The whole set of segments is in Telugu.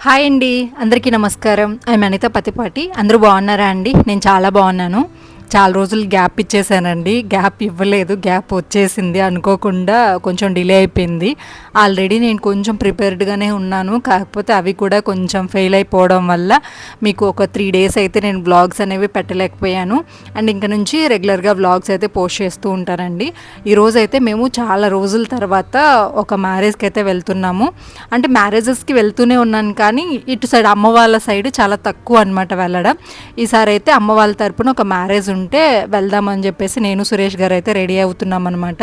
హాయ్ అండి అందరికీ నమస్కారం. ఐ అనిత పతిపాటి. అందరూ బాగున్నారా అండి? నేను చాలా బాగున్నాను. చాలా రోజులు గ్యాప్ ఇచ్చేసానండి. గ్యాప్ ఇవ్వలేదు. గ్యాప్ వచ్చేసింది. అనుకోకుండా కొంచెం డిలే అయిపోయింది. ఆల్రెడీ నేను కొంచెం ప్రిపేర్డ్గానే ఉన్నాను. కాకపోతే అవి కూడా కొంచెం ఫెయిల్ అయిపోవడం వల్ల మీకు ఒక త్రీ డేస్ అయితే నేను బ్లాగ్స్ అనేవి పెట్టలేకపోయాను. అండ్ ఇంక నుంచి రెగ్యులర్గా బ్లాగ్స్ అయితే పోస్ట్ చేస్తూ ఉంటానండి. ఈరోజు అయితే మేము చాలా రోజుల తర్వాత ఒక మ్యారేజ్కి అయితే వెళ్తున్నాము. అంటే మ్యారేజెస్కి వెళ్తూనే ఉన్నాను కానీ ఇటు సైడ్ అమ్మ వాళ్ళ సైడ్ చాలా తక్కువ అనమాట వెళ్ళడం. ఈసారి అయితే అమ్మ వాళ్ళ తరపున ఒక మ్యారేజ్ ఉంటే వెళ్దామని చెప్పేసి నేను సురేష్ గారు అయితే రెడీ అవుతున్నాం అనమాట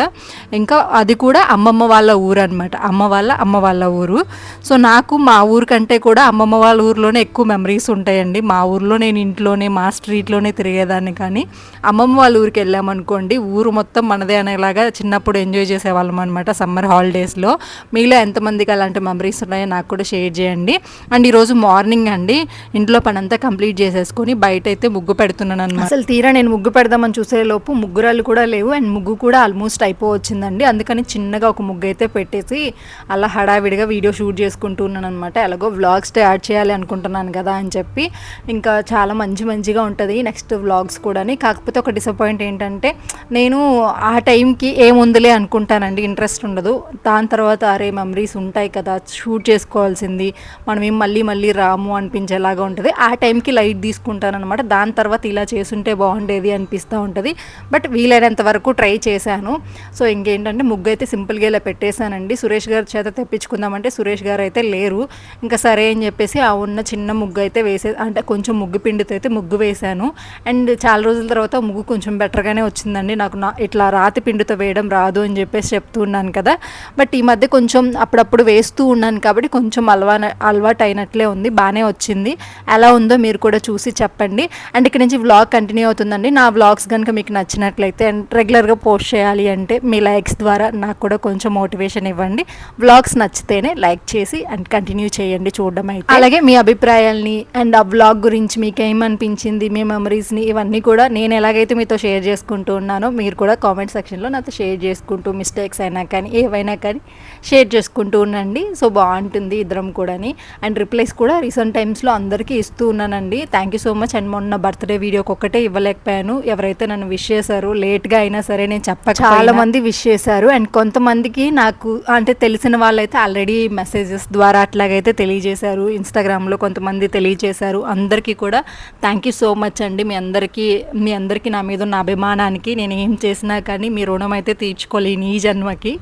ఇంకా అది కూడా అమ్మమ్మ వాళ్ళ ఊరు అనమాట అమ్మ వాళ్ళ అమ్మ వాళ్ళ ఊరు. సో నాకు మా ఊరు కంటే కూడా అమ్మమ్మ వాళ్ళ ఊర్లోనే ఎక్కువ మెమరీస్ ఉంటాయండి. మా ఊర్లో నేను ఇంట్లోనే మా స్ట్రీట్లోనే తిరిగేదాన్ని కానీ అమ్మమ్మ వాళ్ళ ఊరికి వెళ్ళామనుకోండి ఊరు మొత్తం మనదే అనేలాగా చిన్నప్పుడు ఎంజాయ్ చేసేవాళ్ళం అనమాట సమ్మర్ హాలిడేస్లో మీలో ఎంతమందికి అలాంటి మెమరీస్ ఉన్నాయో నాకు కూడా షేర్ చేయండి. అండ్ ఈరోజు మార్నింగ్ అండి ఇంట్లో పనంతా కంప్లీట్ చేసేసుకొని బయట అయితే ముగ్గు పెడుతున్నాను అనమాట అసలు తీరా నేను ముగ్గు పెడదామని చూసేలోపు ముగ్గురాలు కూడా లేవు. అండ్ ముగ్గు కూడా ఆల్మోస్ట్ అయిపోవచ్చిందండి. అందుకని చిన్నగా ఒక ముగ్గు అయితే పెట్టేసి అలా హడావిడిగా వీడియో షూట్ చేసుకుంటున్నాను అనమాట ఎలాగో వ్లాగ్స్ యాడ్ చేయాలి అనుకుంటున్నాను కదా అని చెప్పి ఇంకా చాలా మంచి మంచిగా ఉంటుంది నెక్స్ట్ వ్లాగ్స్ కూడా కాకపోతే ఒక డిసప్పాయింట్ ఏంటంటే నేను ఆ టైంకి ఏముందిలే అనుకుంటానండి. ఇంట్రెస్ట్ ఉండదు. దాని తర్వాత అరే మెమరీస్ ఉంటాయి కదా షూట్ చేసుకోవాల్సింది మనం ఏం మళ్ళీ మళ్ళీ రాము అనిపించేలాగా ఉంటుంది. ఆ టైంకి లైట్ తీసుకుంటాను అనమాట దాని తర్వాత ఇలా చేసుంటే బాగుండేది అనిపిస్తూ ఉంటుంది. బట్ వీలైనంత వరకు ట్రై చేశాను. సో ఇంకేంటంటే ముగ్గు అయితే సింపుల్గా ఇలా పెట్టేశానండి. సురేష్ గారి చేత తెప్పించుకుందామంటే సురేష్ గారు అయితే లేరు. ఇంకా సరే అని చెప్పేసి ఆ ఉన్న చిన్న ముగ్గు అయితే వేసే అంటే కొంచెం ముగ్గు పిండితో అయితే ముగ్గు వేశాను. అండ్ చాలా రోజుల తర్వాత ముగ్గు కొంచెం బెటర్గానే వచ్చిందండి. నాకు నా ఇట్లా రాతి పిండితో వేయడం రాదు అని చెప్పేసి చెప్తూ ఉన్నాను కదా. బట్ ఈ మధ్య కొంచెం అప్పుడప్పుడు వేస్తూ ఉన్నాను కాబట్టి కొంచెం అలవా అలవాటు అయినట్లే ఉంది. బాగానే వచ్చింది. ఎలా ఉందో మీరు కూడా చూసి చెప్పండి. అండ్ ఇక్కడ నుంచి వ్లాగ్ కంటిన్యూ అవుతుందండి. నా వ్లాగ్స్ కనుక మీకు నచ్చినట్లయితే అండ్ రెగ్యులర్గా పోస్ట్ చేయాలి అంటే మీ లైక్స్ ద్వారా నాకు కూడా కొంచెం మోటివేషన్ ఇవ్వండి. వ్లాగ్స్ నచ్చితేనే లైక్ చేసి అండ్ కంటిన్యూ చేయండి చూడడం అయితే. అలాగే మీ అభిప్రాయాల్ని అండ్ ఆ వ్లాగ్ గురించి మీకు ఏమనిపించింది మీ మెమరీస్ని ఇవన్నీ కూడా నేను ఎలాగైతే మీతో షేర్ చేసుకుంటూ ఉన్నానో మీరు కూడా కామెంట్ సెక్షన్లో నాతో షేర్ చేసుకుంటూ మిస్టేక్స్ అయినా కానీ ఏవైనా కానీ షేర్ చేసుకుంటూ ఉండండి. సో బాగుంటుంది ఇద్దరం కూడాని. అండ్ రిప్లైస్ కూడా రీసెంట్ టైమ్స్లో అందరికీ ఇస్తూ ఉన్నానండి. Thank you so much and మొన్న బర్త్డే వీడియోకి ఒక్కటే ఇవ్వలేకపోయాను. ఎవరైతే నన్ను విష్ చేశారు లేట్గా అయినా సరే నేను చెప్ప చాలా మంది విష్ చేశారు. అండ్ కొంతమందికి నాకు అంటే తెలిసిన వాళ్ళైతే ఆల్రెడీ మెసేజెస్ ద్వారా అట్లాగైతే తెలియజేశారు. ఇన్స్టాగ్రామ్లో కొంతమంది తెలియజేశారు. అందరికీ కూడా థ్యాంక్ యూ సో మచ్ అండి. మీ అందరికీ మీ అందరికీ నా మీద ఉన్న అభిమానానికి నేను ఏం చేసినా కానీ మీ రుణం అయితే తీర్చుకోలేను ఈ జన్మకి.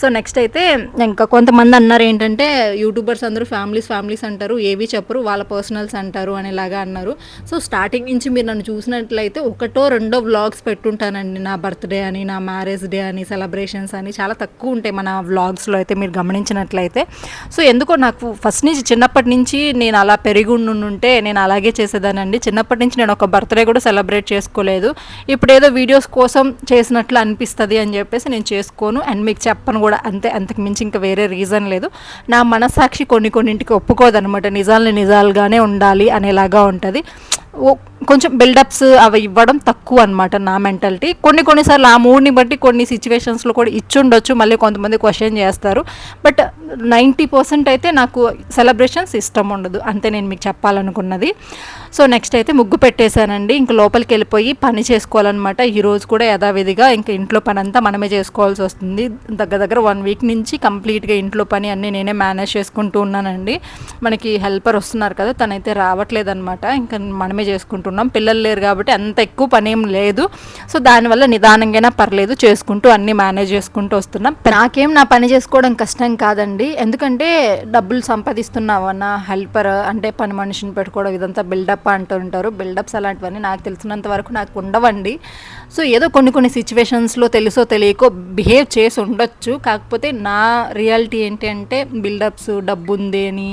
సో నెక్స్ట్ అయితే ఇంకా కొంతమంది అన్నారు ఏంటంటే యూట్యూబర్స్ అందరూ ఫ్యామిలీస్ ఫ్యామిలీస్ అంటారు. ఏవి చెప్పరు వాళ్ళ పర్సనల్స్ అంటారు అనేలాగా అన్నారు. సో స్టార్టింగ్ నుంచి మీరు నన్ను చూసినట్లయితే ఒకటో రెండో వ్లాగ్స్ పెట్టుంటానండి. నా బర్త్డే అని నా మ్యారేజ్ డే అని సెలబ్రేషన్స్ అని చాలా తక్కువ ఉంటాయి మన వ్లాగ్స్లో అయితే మీరు గమనించినట్లయితే. సో ఎందుకో నాకు ఫస్ట్ నుంచి చిన్నప్పటి నుంచి నేను అలా పెరిగి ఉండుంటే నేను అలాగే చేసేదానండి. చిన్నప్పటి నుంచి నేను ఒక బర్త్డే కూడా సెలబ్రేట్ చేసుకోలేదు. ఇప్పుడు ఏదో వీడియోస్ కోసం చేసినట్లు అనిపిస్తుంది అని చెప్పేసి నేను చేసుకోను. అండ్ మీకు చెప్పను కూడా అంతే అంతకు మించి ఇంకా వేరే రీజన్ లేదు. నా మనసాక్షి కొన్ని కొన్నింటికి ఒప్పుకోదనమాట. నిజాలని నిజాలుగానే ఉండాలి అనేలాగా ఉంటుంది. ఓ- కొంచెం బిల్డప్స్ అవి ఇవ్వడం తక్కువ అనమాట నా మెంటాలిటీ కొన్ని కొన్నిసార్లు ఆ మూడ్ని బట్టి కొన్ని సిచ్యువేషన్స్లో కూడా ఇచ్చుండొచ్చు మళ్ళీ కొంతమంది క్వశ్చన్ చేస్తారు. బట్ నైంటీ పర్సెంట్ అయితే నాకు సెలబ్రేషన్స్ ఇష్టం ఉండదు. అంతే నేను మీకు చెప్పాలనుకున్నది. సో నెక్స్ట్ అయితే ముగ్గు పెట్టేశానండి. ఇంక లోపలికి వెళ్ళిపోయి పని చేసుకోవాలన్నమాట. ఈరోజు కూడా యథావిధిగా ఇంకా ఇంట్లో పని అంతా మనమే చేసుకోవాల్సి వస్తుంది. దగ్గర దగ్గర వన్ వీక్ నుంచి కంప్లీట్గా ఇంట్లో పని అన్నీ నేనే మేనేజ్ చేసుకుంటూ ఉన్నానండి. మనకి హెల్పర్ వస్తున్నారు కదా తనైతే రావట్లేదన్నమాట. ఇంకా మనమే చేసుకుంటున్నాం. పిల్లలు లేరు కాబట్టి అంత ఎక్కువ పని ఏం లేదు. సో దానివల్ల నిదానంగానే పర్లేదు చేసుకుంటూ అన్ని మేనేజ్ చేసుకుంటూ వస్తున్నాం. నాకేం నా పని చేసుకోవడం కష్టం కాదండి. ఎందుకంటే డబ్బులు సంపాదిస్తున్నావన్న హెల్పర్ అంటే పని మనిషిని పెట్టుకోవడం ఇదంతా బిల్డప్ అంటుంటారు బిల్డప్స్ అలాంటివన్నీ నాకు తెలిసినంత వరకు నాకు ఉండవండి. సో ఏదో కొన్ని కొన్ని సిచ్యువేషన్స్లో తెలుసో తెలియకో బిహేవ్ చేసి ఉండొచ్చు. కాకపోతే నా రియాలిటీ ఏంటి అంటే బిల్డప్స్ డబ్బు ఉంది అని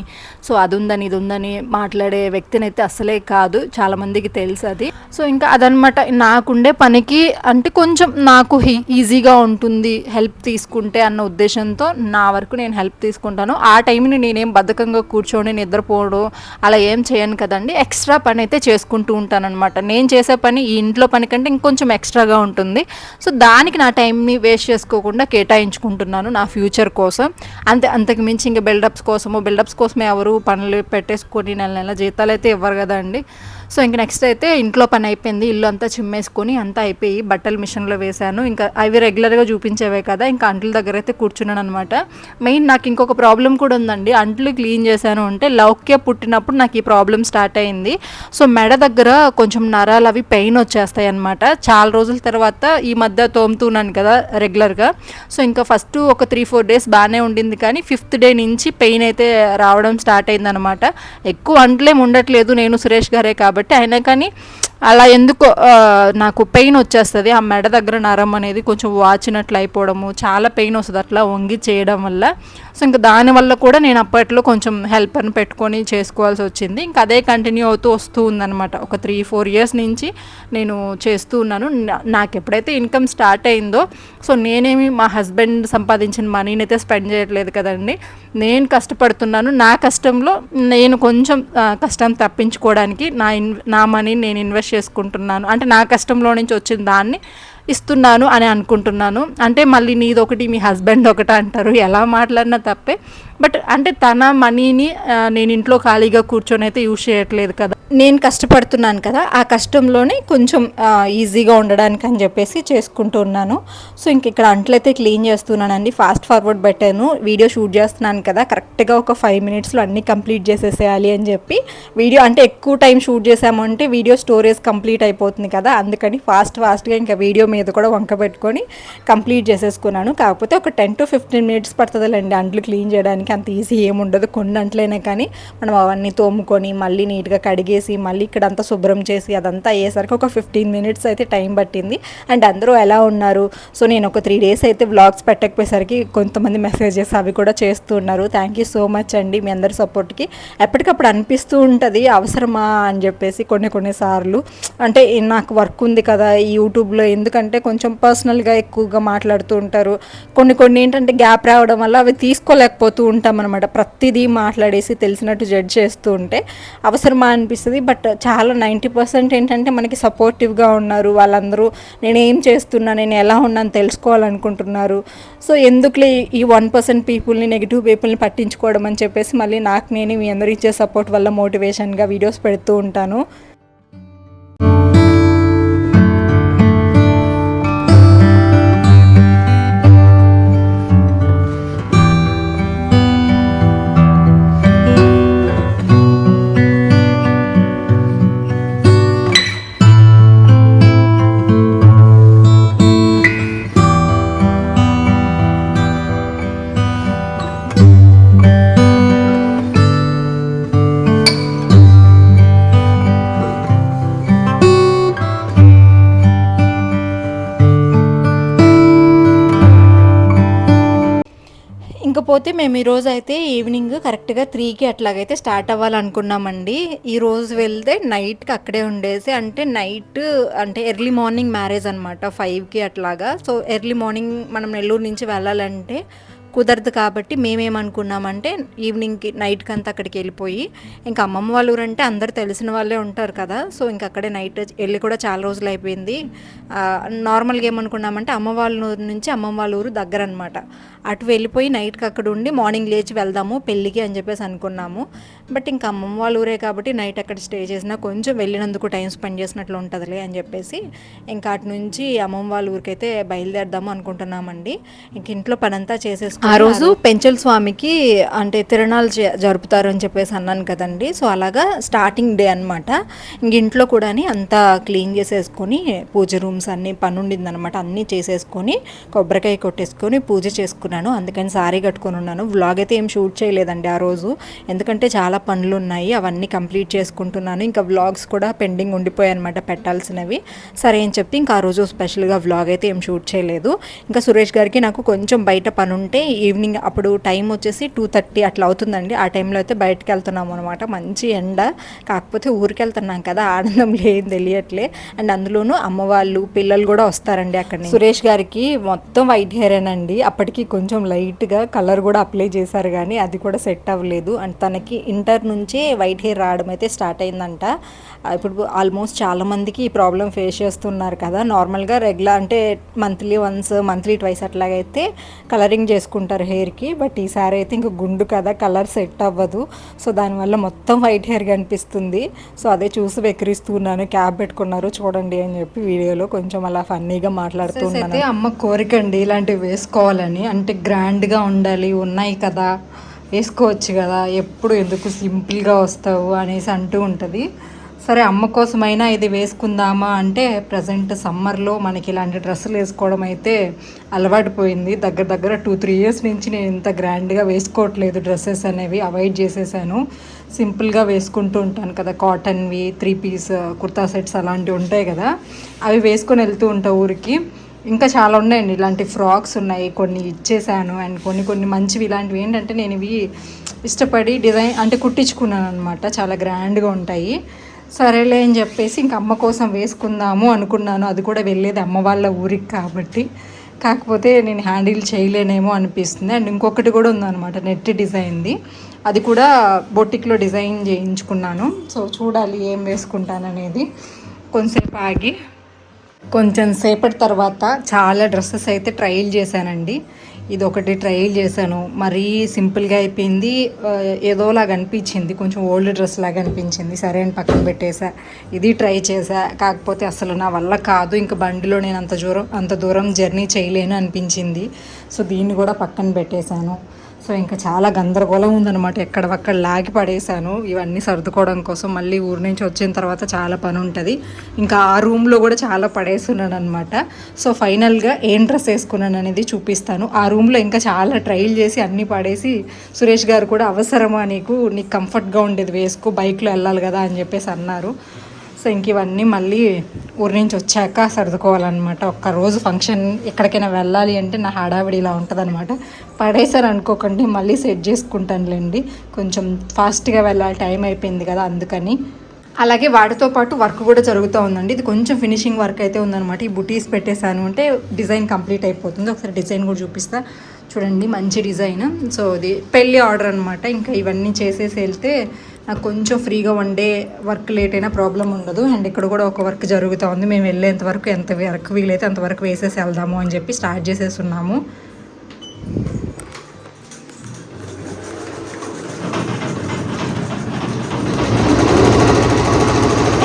సో అది ఉందని ఇది ఉందని మాట్లాడే వ్యక్తిని అయితే అసలే కాదు. చాలామంది చాలామందికి తెలుసు అది. సో ఇంకా అదనమాట నాకుండే పనికి అంటే కొంచెం నాకు హీ- ఈజీగా ఉంటుంది హెల్ప్ తీసుకుంటే అన్న ఉద్దేశంతో నా వరకు నేను హెల్ప్ తీసుకుంటాను. ఆ టైంని నేనేం బద్ధకంగా కూర్చొని నిద్రపోవడం అలా ఏం చేయను కదండి. ఎక్స్ట్రా పని అయితే చేసుకుంటూ ఉంటాను అనమాట నేను చేసే పని ఈ ఇంట్లో పని కంటే ఇంకొంచెం ఎక్స్ట్రాగా ఉంటుంది. సో దానికి నా టైంని వేస్ట్ చేసుకోకుండా కేటాయించుకుంటున్నాను నా ఫ్యూచర్ కోసం. అంతే అంతకు మించి ఇంకా బిల్డప్స్ కోసము బిల్డప్స్ కోసమే ఎవరు పనులు పెట్టేసుకొని నెల నెల జీతాలు అయితే ఇవ్వరు కదండి. సో ఇంక నెక్స్ట్ అయితే ఇంట్లో పని అయిపోయింది. ఇల్లు అంతా చిమ్మేసుకొని అంతా అయిపోయి బట్టలు మిషన్లో వేశాను. ఇంకా అవి రెగ్యులర్గా చూపించేవే కదా ఇంకా అంట్ల దగ్గర అయితే కూర్చున్నాను అనమాట మెయిన్ నాకు ఇంకొక ప్రాబ్లం కూడా ఉందండి. అంట్లు క్లీన్ చేశాను అంటే లౌక్య పుట్టినప్పుడు నాకు ఈ ప్రాబ్లం స్టార్ట్ అయింది. సో మెడ దగ్గర కొంచెం నరాలు అవి పెయిన్ వచ్చేస్తాయి అనమాట చాలా రోజుల తర్వాత ఈ మధ్య తోముతున్నాను కదా రెగ్యులర్గా సో ఇంకా ఫస్ట్ ఒక త్రీ ఫోర్ డేస్ బాగానే ఉండింది కానీ ఫిఫ్త్ డే నుంచి పెయిన్ అయితే రావడం స్టార్ట్ అయిందనమాట ఎక్కువ అంట్లేం ఉండట్లేదు. నేను సురేష్ గారే కాబట్టి అయినా కానీ అలా ఎందుకో నాకు పెయిన్ వచ్చేస్తుంది ఆ మెడ దగ్గర నరం అనేది కొంచెం వాచినట్లు అయిపోవడము చాలా పెయిన్ వస్తుంది అట్లా వంగి చేయడం వల్ల సో ఇంకా దానివల్ల కూడా నేను అప్పట్లో కొంచెం హెల్పర్ని పెట్టుకొని చేసుకోవాల్సి వచ్చింది. ఇంకా అదే కంటిన్యూ అవుతూ వస్తూ ఉందన్నమాట. ఒక త్రీ ఫోర్ ఇయర్స్ నుంచి నేను చేస్తూ ఉన్నాను. నాకు ఎప్పుడైతే ఇన్కమ్ స్టార్ట్ అయిందో సో నేనేమి మా హస్బెండ్ సంపాదించిన మనీని అయితే స్పెండ్ చేయట్లేదు కదండి. నేను కష్టపడుతున్నాను. నా కష్టంలో నేను కొంచెం కష్టం తప్పించుకోవడానికి నా ఇన్ నా మనీని నేను ఇన్వెస్ట్ చేసుకుంటున్నాను. అంటే నా కష్టంలో నుంచి వచ్చిన దాన్ని ఇస్తున్నాను అని అనుకుంటున్నాను. అంటే మళ్ళీ నీదొకటి మీ హస్బెండ్ ఒకటి అంటారు. ఎలా మాట్లాడినా తప్పే. బట్ అంటే తన మనీని నేను ఇంట్లో ఖాళీగా కూర్చొని అయితే యూజ్ చేయట్లేదు కదా. నేను కష్టపడుతున్నాను కదా ఆ కష్టంలోనే కొంచెం ఈజీగా ఉండడానికి అని చెప్పేసి చేసుకుంటూ ఉన్నాను. సో ఇంక ఇక్కడ అంట్లయితే క్లీన్ చేస్తున్నానండి. ఫాస్ట్ ఫార్వర్డ్ పెట్టాను. వీడియో షూట్ చేస్తున్నాను కదా కరెక్ట్గా ఒక ఫైవ్ మినిట్స్లో అన్నీ కంప్లీట్ చేసేసేయాలి అని చెప్పి వీడియో అంటే ఎక్కువ టైం షూట్ చేసామంటే వీడియో స్టోరేజ్ కంప్లీట్ అయిపోతుంది కదా అందుకని ఫాస్ట్ ఫాస్ట్గా ఇంకా వీడియో మీద కూడా వంక పెట్టుకొని కంప్లీట్ చేసేసుకున్నాను. కాకపోతే ఒక టెన్ టు ఫిఫ్టీన్ మినిట్స్ పడుతుందిలేండి అంట్లు క్లీన్ చేయడానికి అంత ఈజీ ఏముండదు. కొన్ని అంట్లైనా కానీ మనం అవన్నీ తోముకొని మళ్ళీ నీట్గా కడిగేసి మళ్ళీ ఇక్కడ అంతా శుభ్రం చేసి అదంతా అయ్యేసరికి ఒక ఫిఫ్టీన్ మినిట్స్ అయితే టైం పట్టింది. అండ్ అందరూ ఎలా ఉన్నారు? సో నేను ఒక త్రీ డేస్ అయితే వ్లాగ్స్ పెట్టకపోయేసరికి కొంతమంది మెసేజెస్ అవి కూడా చేస్తూ ఉన్నారు. థ్యాంక్ యూ సో మచ్ అండి మీ అందరి సపోర్ట్కి. ఎప్పటికప్పుడు అనిపిస్తూ ఉంటుంది అవసరమా అని చెప్పేసి కొన్ని కొన్ని సార్లు. అంటే నాకు వర్క్ ఉంది కదా ఈ యూట్యూబ్లో ఎందుకంటే కొంచెం పర్సనల్గా ఎక్కువగా మాట్లాడుతూ ఉంటారు. కొన్ని కొన్ని ఏంటంటే గ్యాప్ రావడం వల్ల అవి తీసుకోలేకపోతూ ఉంటాం అనమాట ప్రతిదీ మాట్లాడేసి తెలిసినట్టు జడ్జ్ చేస్తూ ఉంటే అవసరమా అనిపిస్తుంది. బట్ చాలా నైంటీ పర్సెంట్ ఏంటంటే మనకి సపోర్టివ్గా ఉన్నారు. వాళ్ళందరూ నేను ఏం చేస్తున్నా నేను ఎలా ఉన్నాను తెలుసుకోవాలనుకుంటున్నారు. సో ఎందుకులే ఈ వన్ పర్సెంట్ పీపుల్ని నెగిటివ్ పీపుల్ని పట్టించుకోవడం అని చెప్పేసి మళ్ళీ నాకు నేను మీ అందరూ ఇచ్చే సపోర్ట్ వల్ల మోటివేషన్గా వీడియోస్ పెడుతూ ఉంటాను. కాకపోతే మేము ఈరోజు అయితే ఈవినింగ్ కరెక్ట్గా త్రీకి అట్లాగైతే స్టార్ట్ అవ్వాలనుకున్నామండి. ఈరోజు వెళ్తే నైట్కి అక్కడే ఉండేసి అంటే నైట్ అంటే ఎర్లీ మార్నింగ్ మ్యారేజ్ అనమాట ఫైవ్కి అట్లాగా. సో ఎర్లీ మార్నింగ్ మనం నెల్లూరు నుంచి వెళ్ళాలంటే కుదరదు కాబట్టి మేమేమనుకున్నామంటే ఈవినింగ్కి నైట్కి అంతా అక్కడికి వెళ్ళిపోయి ఇంకా అమ్మమ్మ వాళ్ళ ఊరు అంటే అందరు తెలిసిన వాళ్ళే ఉంటారు కదా. సో ఇంకా అక్కడే నైట్ వెళ్ళి కూడా చాలా రోజులు అయిపోయింది. నార్మల్గా ఏమనుకున్నామంటే అమ్మ వాళ్ళ ఊరు నుంచి అమ్మమ్మ వాళ్ళ ఊరు దగ్గర అనమాట అటు వెళ్ళిపోయి నైట్కి అక్కడ ఉండి మార్నింగ్ లేచి వెళ్దాము పెళ్ళికి అని చెప్పేసి అనుకున్నాము. బట్ ఇంకా అమ్మమ్మ వాళ్ళ ఊరే కాబట్టి నైట్ అక్కడ స్టే చేసినా కొంచెం వెళ్ళినందుకు టైం స్పెండ్ చేసినట్లు ఉంటుందిలే అని చెప్పేసి ఇంకా అటు నుంచి అమ్మమ్మ వాళ్ళ ఊరికైతే బయలుదేరదాము అనుకుంటున్నామండి. ఇంక ఇంట్లో పనంతా చేసేసుకుని ఆ రోజు పెంచల్ స్వామికి అంటే తిరణాలు జరుపుతారు అని చెప్పేసి అన్నాను కదండి. సో అలాగా స్టార్టింగ్ డే అనమాట ఇంక ఇంట్లో కూడా అంతా క్లీన్ చేసేసుకొని పూజ రూమ్స్ అన్నీ పని ఉండిందనమాట అన్నీ చేసేసుకొని కొబ్బరికాయ కొట్టేసుకొని పూజ చేసుకున్నాను. అందుకని సారీ కట్టుకొని ఉన్నాను. వ్లాగ్ అయితే ఏం షూట్ చేయలేదండి ఆ రోజు. ఎందుకంటే చాలా పనులు ఉన్నాయి అవన్నీ కంప్లీట్ చేసుకుంటున్నాను. ఇంకా వ్లాగ్స్ కూడా పెండింగ్ ఉండిపోయాయి అనమాట పెట్టాల్సినవి. సరే అని చెప్పి ఇంకా ఆ రోజు స్పెషల్గా వ్లాగ్ అయితే ఏం షూట్ చేయలేదు. ఇంకా సురేష్ గారికి నాకు కొంచెం బయట పని ఉంటే ఈవినింగ్ అప్పుడు టైం వచ్చేసి టూ థర్టీ అట్లా అవుతుందండి. ఆ టైంలో అయితే బయటకు వెళ్తున్నాము అనమాట మంచి ఎండ కాకపోతే ఊరికి వెళ్తున్నాం కదా ఆనందం లేదు తెలియట్లే. అండ్ అందులోనూ అమ్మవాళ్ళు పిల్లలు కూడా వస్తారండి అక్కడ సురేష్ గారికి మొత్తం వైట్ హెయిర్ అండి అప్పటికి కొంచెం లైట్గా కలర్ కూడా అప్లై చేశారు కానీ అది కూడా సెట్ అవ్వలేదు. అండ్ తనకి ఇంటర్ నుంచే వైట్ హెయిర్ రావడం అయితే స్టార్ట్ అయిందంట. ఇప్పుడు ఆల్మోస్ట్ చాలా మందికి ఈ ప్రాబ్లం ఫేస్ చేస్తున్నారు కదా. నార్మల్గా రెగ్యులర్ అంటే మంత్లీ వన్స్ మంత్లీ ట్వైస్ అట్లాగైతే కలరింగ్ చేసుకుంటారు హెయిర్కి బట్ ఈసారి అయితే ఇంక గుండు కదా కలర్ సెట్ అవ్వదు. సో దానివల్ల మొత్తం వైట్ హెయిర్ కనిపిస్తుంది. సో అదే చూసి వెక్కిరిస్తున్నాను క్యాబ్ పెట్టుకున్నారు చూడండి అని చెప్పి వీడియోలో కొంచెం అలా ఫన్నీగా మాట్లాడుతూ అయితే అమ్మ కోరిక అండి ఇలాంటివి వేసుకోవాలని. అంటే గ్రాండ్గా ఉండాలి ఉన్నాయి కదా. వేసుకోవచ్చు కదా ఎప్పుడు ఎందుకు సింపుల్గా వస్తావు అనేసి అంటూ ఉంటుంది. సరే అమ్మ కోసమైనా ఇది వేసుకుందామా అంటే ప్రజెంట్ సమ్మర్లో మనకి ఇలాంటి డ్రెస్సులు వేసుకోవడం అయితే అలవాటు పోయింది. దగ్గర దగ్గర టూ త్రీ ఇయర్స్ నుంచి నేను ఇంత గ్రాండ్గా వేసుకోవట్లేదు డ్రెస్సెస్ అనేవి అవాయిడ్ చేసేసాను. సింపుల్గా వేసుకుంటూ ఉంటాను కదా కాటన్వి త్రీ పీస్ కుర్తా సెట్స్ అలాంటివి ఉంటాయి కదా అవి వేసుకొని వెళ్తూ ఉంటా ఊరికి. ఇంకా చాలా ఉన్నాయండి. ఇలాంటి ఫ్రాక్స్ ఉన్నాయి. కొన్ని ఇచ్చేసాను. అండ్ కొన్ని కొన్ని మంచివి. ఇలాంటివి ఏంటంటే నేను ఇవి ఇష్టపడి డిజైన్ అంటే కుట్టించుకున్నాను అనమాట చాలా గ్రాండ్గా ఉంటాయి. సరేలే అని చెప్పేసి ఇంక అమ్మ కోసం వేసుకుందాము అనుకున్నాను. అది కూడా వెళ్ళేది అమ్మ వాళ్ళ ఊరికి కాబట్టి. కాకపోతే నేను హ్యాండిల్ చేయలేనేమో అనిపిస్తుంది. అండ్ ఇంకొకటి కూడా ఉందన్నమాట నెట్ డిజైన్ది. అది కూడా బొటిక్లో డిజైన్ చేయించుకున్నాను. సో చూడాలి ఏం వేసుకుంటాను అనేది కొంతసేపు ఆగి కొంచెం సేపటి తర్వాత చాలా డ్రెస్సెస్ అయితే ట్రయల్ చేశానండి. ఇది ఒకటి ట్రయల్ చేశాను. మరీ సింపుల్గా అయిపోయింది. ఏదోలాగా అనిపించింది. కొంచెం ఓల్డ్ డ్రెస్ లాగా అనిపించింది. సరే అని పక్కన పెట్టేశా ఇది ట్రై చేశా కాకపోతే అసలు నా వల్ల కాదు. ఇంకా బండిలో నేను అంత దూరం అంత దూరం జర్నీ చేయలేను అనిపించింది. సో దీన్ని కూడా పక్కన పెట్టేశాను. సో ఇంకా చాలా గందరగోళం ఉందన్నమాట. ఎక్కడవక్కడ లాగి పడేశాను. ఇవన్నీ సర్దుకోవడం కోసం మళ్ళీ ఊరి నుంచి వచ్చిన తర్వాత చాలా పని ఉంటుంది. ఇంకా ఆ రూమ్లో కూడా చాలా పడేస్తున్నాను అనమాట సో ఫైనల్గా ఏం డ్రెస్ వేసుకున్నాను అనేది చూపిస్తాను. ఆ రూమ్లో ఇంకా చాలా ట్రైల్ చేసి అన్నీ పడేసి సురేష్ గారు కూడా అవసరమా నీకు? నీకు కంఫర్ట్గా ఉండేది వేసుకో బైక్లో వెళ్ళాలి కదా అని చెప్పేసి అన్నారు. సో ఇంక ఇవన్నీ మళ్ళీ ఊరి నుంచి వచ్చాక సర్దుకోవాలన్నమాట. ఒక్కరోజు ఫంక్షన్ ఎక్కడికైనా వెళ్ళాలి అంటే నా హడావిడి ఇలా ఉంటుందన్నమాట. పడేసారు అనుకోకండి మళ్ళీ సెట్ చేసుకుంటానులేండి. కొంచెం ఫాస్ట్గా వెళ్ళాలి టైం అయిపోయింది కదా అందుకని. అలాగే వాటితో పాటు వర్క్ కూడా జరుగుతూ ఉందండి. ఇది కొంచెం ఫినిషింగ్ వర్క్ అయితే ఉందన్నమాట. ఈ బుటీస్ పెట్టేశాను అంటే డిజైన్ కంప్లీట్ అయిపోతుంది. ఒకసారి డిజైన్ కూడా చూపిస్తా. చూడండి మంచి డిజైన్. సో ఇది పెళ్ళి ఆర్డర్ అనమాట ఇంకా ఇవన్నీ చేసేసి వెళ్తే నాకు కొంచెం ఫ్రీగా వన్ డే వర్క్ లేట్ అయినా ప్రాబ్లం ఉండదు. అండ్ ఇక్కడ కూడా ఒక వర్క్ జరుగుతూ ఉంది. మేము వెళ్ళేంత వరకు ఎంత వర్క్ వీలైతే అంతవరకు వేసేసి వెళ్దాము అని చెప్పి స్టార్ట్ చేసేస్తున్నాము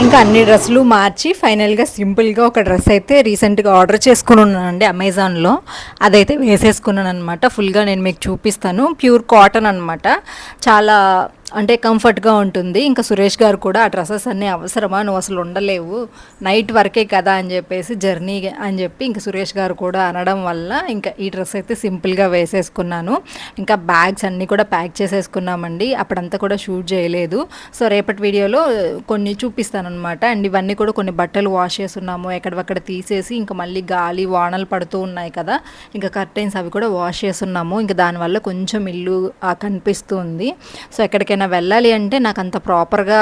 ఇంకా అన్ని డ్రెస్సులు మార్చి ఫైనల్గా సింపుల్గా ఒక డ్రెస్ అయితే రీసెంట్గా ఆర్డర్ చేసుకుని ఉన్నానండి అమెజాన్లో. అదైతే వేసేసుకున్నాను అనమాట ఫుల్గా నేను మీకు చూపిస్తాను. ప్యూర్ కాటన్ అనమాట చాలా అంటే కంఫర్ట్గా ఉంటుంది. ఇంకా సురేష్ గారు కూడా ఆ డ్రెస్సెస్ అన్నీ అవసరమా? నువ్వు అసలు ఉండలేవు. నైట్ వరకే కదా అని చెప్పేసి జర్నీ అని చెప్పి ఇంకా సురేష్ గారు కూడా అనడం వల్ల ఇంకా ఈ డ్రెస్ అయితే సింపుల్గా వేసేసుకున్నాను. ఇంకా బ్యాగ్స్ అన్నీ కూడా ప్యాక్ చేసేసుకున్నామండి. అప్పుడంతా కూడా షూట్ చేయలేదు. సో రేపటి వీడియోలో కొన్ని చూపిస్తానమాట అండ్ ఇవన్నీ కూడా కొన్ని బట్టలు వాష్ చేస్తున్నాము. ఎక్కడవక్కడ తీసేసి ఇంకా మళ్ళీ గాలి వానలు పడుతూ ఉన్నాయి కదా. ఇంకా కర్టైన్స్ అవి కూడా వాష్ చేస్తున్నాము. ఇంకా దానివల్ల కొంచెం ఇల్లు కనిపిస్తుంది. సో ఎక్కడికైనా వెళ్ళాలి అంటే నాకు అంత ప్రాపర్గా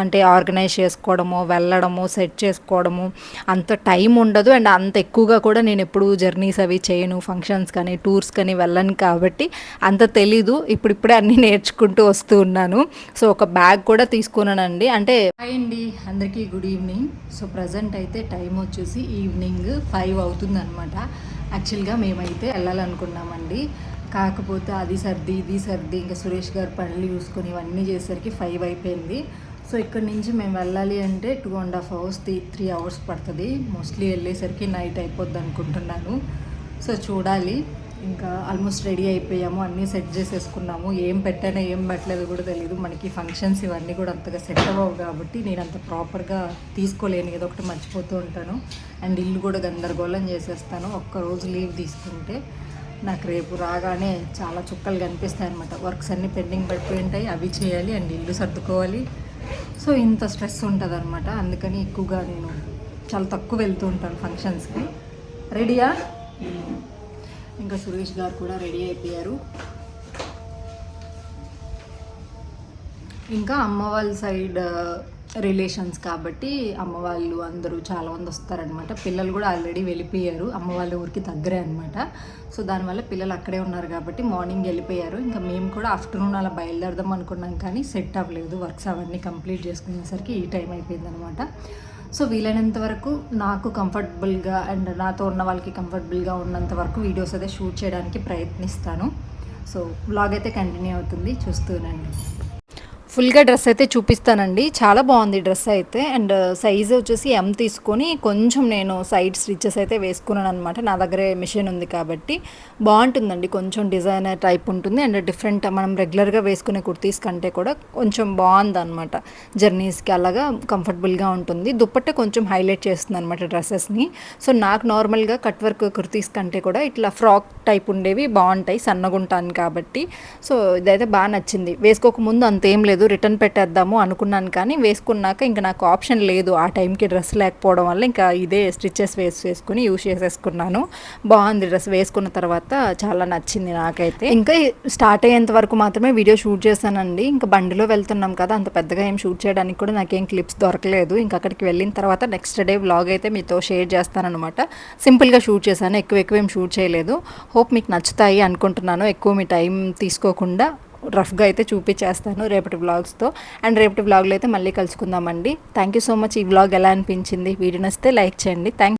అంటే ఆర్గనైజ్ చేసుకోవడము వెళ్ళడము సెట్ చేసుకోవడము అంత టైం ఉండదు. అండ్ అంత ఎక్కువగా కూడా నేను ఎప్పుడు జర్నీస్ అవి చేయను ఫంక్షన్స్ కానీ టూర్స్ కానీ వెళ్ళను కాబట్టి అంత తెలీదు. ఇప్పుడిప్పుడే అన్నీ నేర్చుకుంటూ వస్తూ ఉన్నాను. సో ఒక బ్యాగ్ కూడా తీసుకున్నానండి. అంటే హాయ్ అండి అందరికీ గుడ్ ఈవినింగ్ సో ప్రజెంట్ అయితే టైం వచ్చేసి ఈవినింగ్ ఫైవ్ అవుతుంది అనమాట యాక్చువల్గా మేమైతే వెళ్ళాలనుకున్నామండి. కాకపోతే అది సర్ది ఇది సర్ది ఇంకా సురేష్ గారు పనులు చూసుకొని ఇవన్నీ చేసేసరికి ఫైవ్ అయిపోయింది. సో ఇక్కడ నుంచి మేము వెళ్ళాలి అంటే two and half hours three three hours పడుతుంది. మోస్ట్లీ వెళ్ళేసరికి నైట్ అయిపోద్ది అనుకుంటున్నాను. సో చూడాలి. ఇంకా ఆల్మోస్ట్ రెడీ అయిపోయాము. అన్నీ సెట్ చేసేసుకున్నాము. ఏం పెట్టానో ఏం పెట్టలేదు కూడా తెలియదు మనకి ఫంక్షన్స్ ఇవన్నీ కూడా అంతగా సెట్ అవ్వవు కాబట్టి నేను అంత ప్రాపర్గా తీసుకోలేను. ఏదో ఒకటి మర్చిపోతూ ఉంటాను. అండ్ ఇల్లు కూడా గందరగోళం చేసేస్తాను. ఒక్క రోజు లీవ్ తీసుకుంటే. నాకు రేపు రాగానే చాలా చుక్కలు కనిపిస్తాయి అనమాట వర్క్స్ అన్నీ పెండింగ్ పడిపోయి ఉంటాయి. అవి చేయాలి అండ్ ఇల్లు సర్దుకోవాలి. సో ఇంత స్ట్రెస్ ఉంటుంది అనమాట అందుకని ఎక్కువగా నేను చాలా తక్కువ వెళ్తూ ఉంటాను ఫంక్షన్స్కి. రెడీయా? ఇంకా సురేష్ గారు కూడా రెడీ అయిపోయారు. ఇంకా అమ్మ వాళ్ళ సైడ్ రిలేషన్స్ కాబట్టి అమ్మ వాళ్ళు అందరూ చాలా మంది వస్తారనమాట పిల్లలు కూడా ఆల్రెడీ వెళ్ళిపోయారు. అమ్మ వాళ్ళ ఊరికి దగ్గరే అనమాట సో దానివల్ల పిల్లలు అక్కడే ఉన్నారు కాబట్టి మార్నింగ్ వెళ్ళిపోయారు. ఇంకా మేము కూడా ఆఫ్టర్నూన్ అలా బయలుదేరదాం అనుకున్నాం కానీ సెట్ అవ్వలేదు. వర్క్స్ అవన్నీ కంప్లీట్ చేసుకునేసరికి ఈ టైం అయిపోయింది అనమాట సో వీలైనంత వరకు నాకు కంఫర్టబుల్గా అండ్ నాతో ఉన్న వాళ్ళకి కంఫర్టబుల్గా ఉన్నంత వరకు వీడియోస్ అయితే షూట్ చేయడానికి ప్రయత్నిస్తాను. సో బ్లాగ్ అయితే కంటిన్యూ అవుతుంది. చూస్తూనండి ఫుల్గా డ్రెస్ అయితే చూపిస్తానండి. చాలా బాగుంది డ్రెస్ అయితే. అండ్ సైజ్ వచ్చేసి ఎం తీసుకొని కొంచెం నేను సైడ్ స్టిచెస్ అయితే వేసుకున్నాను అనమాట నా దగ్గరే మిషన్ ఉంది కాబట్టి. బాగుంటుందండి. కొంచెం డిజైనర్ టైప్ ఉంటుంది. అండ్ డిఫరెంట్ మనం రెగ్యులర్గా వేసుకునే కుర్తీస్ కంటే కూడా కొంచెం బాగుంది అనమాట జర్నీస్కి అలాగా కంఫర్టబుల్గా ఉంటుంది. దుప్పట్టే కొంచెం హైలైట్ చేస్తుంది అనమాట డ్రెస్సెస్ని. సో నాకు నార్మల్గా కట్ వర్క్ కుర్తీస్ కంటే కూడా ఇట్లా ఫ్రాక్ టైప్ ఉండేవి బాగుంటాయి. సన్నగుంటాను కాబట్టి. సో ఇదైతే బాగా నచ్చింది. వేసుకోకముందు అంతేం లేదు. రిటర్న్ పెట్టేద్దాము అనుకున్నాను కానీ వేసుకున్నాక ఇంకా నాకు ఆప్షన్ లేదు. ఆ టైంకి డ్రెస్ లేకపోవడం వల్ల ఇంకా ఇదే స్టిచ్చెస్ వేసి వేసుకుని యూస్ చేసేసుకున్నాను. బాగుంది డ్రెస్ వేసుకున్న తర్వాత చాలా నచ్చింది నాకైతే. ఇంకా స్టార్ట్ అయ్యేంత వరకు మాత్రమే వీడియో షూట్ చేశానండి. ఇంకా బండిలో వెళ్తున్నాం కదా అంత పెద్దగా ఏం షూట్ చేయడానికి కూడా నాకేం క్లిప్స్ దొరకలేదు. ఇంకా అక్కడికి వెళ్ళిన తర్వాత నెక్స్ట్ డే వ్లాగ్ అయితే మీతో షేర్ చేస్తానమాట సింపుల్గా షూట్ చేశాను ఎక్కువ ఎక్కువ ఏం షూట్ చేయలేదు. హోప్ మీకు నచ్చుతాయి అనుకుంటున్నాను. ఎక్కువ మీ టైం తీసుకోకుండా రఫ్గా అయితే చూపించేస్తాను రేపటి వ్లాగ్స్తో అండ్ రేపటి వ్లాగ్లో అయితే మళ్ళీ కలుసుకుందామండి. థ్యాంక్ యూ సో మచ్ ఈ వ్లాగ్ ఎలా అనిపించింది? వీడియో నచ్చితే లైక్ చేయండి. థ్యాంక్